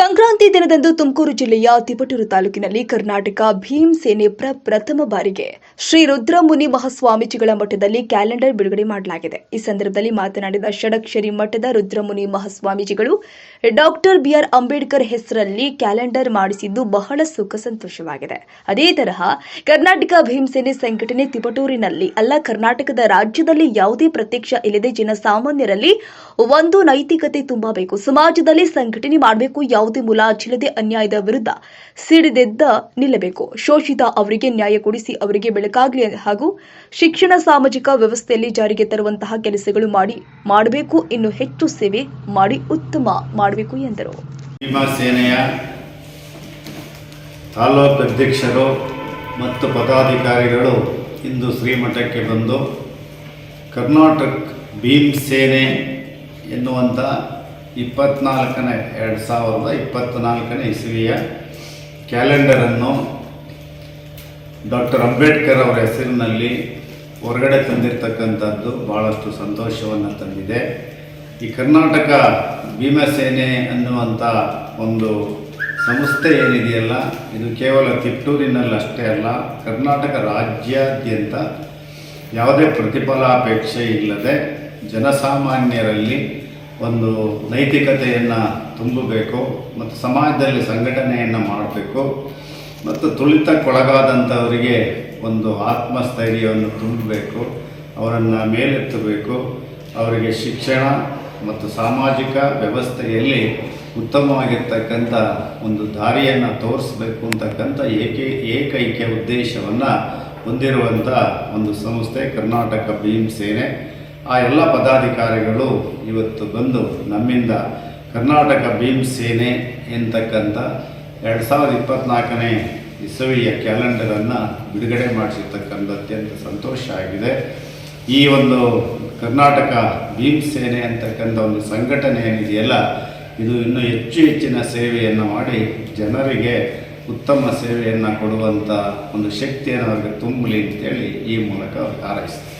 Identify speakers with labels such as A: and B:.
A: ಸಂಕ್ರಾಂತಿ ದಿನದಂದು ತುಮಕೂರು ಜಿಲ್ಲೆಯ ತಿಪಟೂರು ತಾಲೂಕಿನಲ್ಲಿ ಕರ್ನಾಟಕ ಭೀಮ್ ಸೇನೆ ಪ್ರಪ್ರಥಮ ಬಾರಿಗೆ ಶ್ರೀ ರುದ್ರಮುನಿ ಮಹಾಸ್ವಾಮೀಜಿಗಳ ಮಠದಲ್ಲಿ ಕ್ಯಾಲೆಂಡರ್ ಬಿಡುಗಡೆ ಮಾಡಲಾಗಿದೆ. ಈ ಸಂದರ್ಭದಲ್ಲಿ ಮಾತನಾಡಿದ ಷಡಕ್ಷರಿ ಮಠದ ರುದ್ರಮುನಿ ಮಹಾಸ್ವಾಮೀಜಿಗಳು ಡಾಕ್ಟರ್ ಬಿ ಆರ್ ಅಂಬೇಡ್ಕರ್ ಹೆಸರಲ್ಲಿ ಕ್ಯಾಲೆಂಡರ್ ಮಾಡಿಸಿದ್ದು ಬಹಳ ಸುಖ ಸಂತೋಷವಾಗಿದೆ. ಅದೇ ತರಹ ಕರ್ನಾಟಕ ಭೀಮಸೇನೆ ಸಂಘಟನೆ ತಿಪಟೂರಿನಲ್ಲಿ ಅಲ್ಲ, ಕರ್ನಾಟಕದ ರಾಜ್ಯದಲ್ಲಿ ಯಾವುದೇ ಪ್ರತ್ಯಕ್ಷ ಇಲ್ಲದೆ ಜನಸಾಮಾನ್ಯರಲ್ಲಿ ಒಂದು ನೈತಿಕತೆ ತುಂಬಬೇಕು. ಸಮಾಜದಲ್ಲಿ ಸಂಘಟನೆ ಮಾಡಬೇಕು, ಯಾವುದೇ ಮುಲಾಜಿಲ್ಲದೆ ಅನ್ಯಾಯದ ವಿರುದ್ಧ ಸಿಡಿದೆದ್ದ ನಿಲ್ಲಬೇಕು. ಶೋಷಿತ ಅವರಿಗೆ ನ್ಯಾಯ ಕೊಡಿಸಿ ಅವರಿಗೆ ಬೆಳಕಾಗಲಿ ಹಾಗೂ ಶಿಕ್ಷಣ, ಸಾಮಾಜಿಕ ವ್ಯವಸ್ಥೆಯಲ್ಲಿ ಜಾರಿಗೆ ತರುವಂತಹ ಕೆಲಸಗಳು ಮಾಡಿ, ಮಾಡಬೇಕು. ಇನ್ನು ಹೆಚ್ಚು ಸೇವೆ ಮಾಡಿ, ಉತ್ತಮ ಮಾಡಬೇಕು ಎಂದರು.
B: ಸೇನೆಯ ತಾಲೂಕು ಅಧ್ಯಕ್ಷರು ಮತ್ತು ಪದಾಧಿಕಾರಿಗಳು ಇಂದು ಶ್ರೀಮಠಕ್ಕೆ ಬಂದು ಕರ್ನಾಟಕ ಭೀಮ್ ಸೇನೆ ಎನ್ನುವಂಥ ಇಪ್ಪತ್ನಾಲ್ಕನೇ, ಎರಡು ಸಾವಿರದ ಇಪ್ಪತ್ತ್ನಾಲ್ಕನೇ ಇಸವಿಯ ಕ್ಯಾಲೆಂಡರನ್ನು ಡಾಕ್ಟರ್ ಅಂಬೇಡ್ಕರ್ ಅವರ ಹೆಸರಿನಲ್ಲಿ ಹೊರಗಡೆ ತಂದಿರತಕ್ಕಂಥದ್ದು ಭಾಳಷ್ಟು ಸಂತೋಷವನ್ನು ತಂದಿದೆ. ಈ ಕರ್ನಾಟಕ ಭೀಮಸೇನೆ ಅನ್ನುವಂಥ ಒಂದು ಸಂಸ್ಥೆ ಏನಿದೆಯಲ್ಲ, ಇದು ಕೇವಲ ತಿಪ್ಪೂರಿನಲ್ಲಷ್ಟೇ ಅಲ್ಲ, ಕರ್ನಾಟಕ ರಾಜ್ಯಾದ್ಯಂತ ಯಾವುದೇ ಪ್ರತಿಫಲಾಪೇಕ್ಷೆ ಇಲ್ಲದೆ ಜನಸಾಮಾನ್ಯರಲ್ಲಿ ಒಂದು ನೈತಿಕತೆಯನ್ನು ತುಂಬಬೇಕು ಮತ್ತು ಸಮಾಜದಲ್ಲಿ ಸಂಘಟನೆಯನ್ನು ಮಾಡಬೇಕು ಮತ್ತು ತುಳಿತಕ್ಕೊಳಗಾದಂಥವರಿಗೆ ಒಂದು ಆತ್ಮಸ್ಥೈರ್ಯವನ್ನು ತುಂಬಬೇಕು, ಅವರನ್ನು ಮೇಲೆತ್ತಬೇಕು, ಅವರಿಗೆ ಶಿಕ್ಷಣ ಮತ್ತು ಸಾಮಾಜಿಕ ವ್ಯವಸ್ಥೆಯಲ್ಲಿ ಉತ್ತಮವಾಗಿರ್ತಕ್ಕಂಥ ಒಂದು ದಾರಿಯನ್ನು ತೋರಿಸ್ಬೇಕು ಅಂತಕ್ಕಂಥ ಏಕೆ ಏಕೈಕ ಉದ್ದೇಶವನ್ನು ಹೊಂದಿರುವಂಥ ಒಂದು ಸಂಸ್ಥೆ ಕರ್ನಾಟಕ ಭೀಮ್ ಸೇನೆ. ಆ ಎಲ್ಲ ಪದಾಧಿಕಾರಿಗಳು ಇವತ್ತು ಬಂದು ನಮ್ಮಿಂದ ಕರ್ನಾಟಕ ಭೀಮ್ ಸೇನೆ ಎಂತಕ್ಕಂಥ ಎರಡು ಸಾವಿರದ ಇಪ್ಪತ್ತ್ನಾಲ್ಕನೇ ಇಸವಿಯ ಕ್ಯಾಲೆಂಡರನ್ನು ಬಿಡುಗಡೆ ಮಾಡಿಸಿರ್ತಕ್ಕಂಥ ಅತ್ಯಂತ ಸಂತೋಷ ಆಗಿದೆ. ಈ ಒಂದು ಕರ್ನಾಟಕ ಭೀಮ್ ಸೇನೆ ಅಂತಕ್ಕಂಥ ಒಂದು ಸಂಘಟನೆ ಏನಿದೆಯಲ್ಲ ಇದು ಇನ್ನೂ ಹೆಚ್ಚು ಹೆಚ್ಚಿನ ಸೇವೆಯನ್ನು ಮಾಡಿ ಜನರಿಗೆ ಉತ್ತಮ ಸೇವೆಯನ್ನು ಕೊಡುವಂಥ ಒಂದು ಶಕ್ತಿಯನ್ನು ಅವ್ರಿಗೆ ತುಂಬಲಿ ಅಂತೇಳಿ ಈ ಮೂಲಕ ಹಾರೈಸ್ತೀನಿ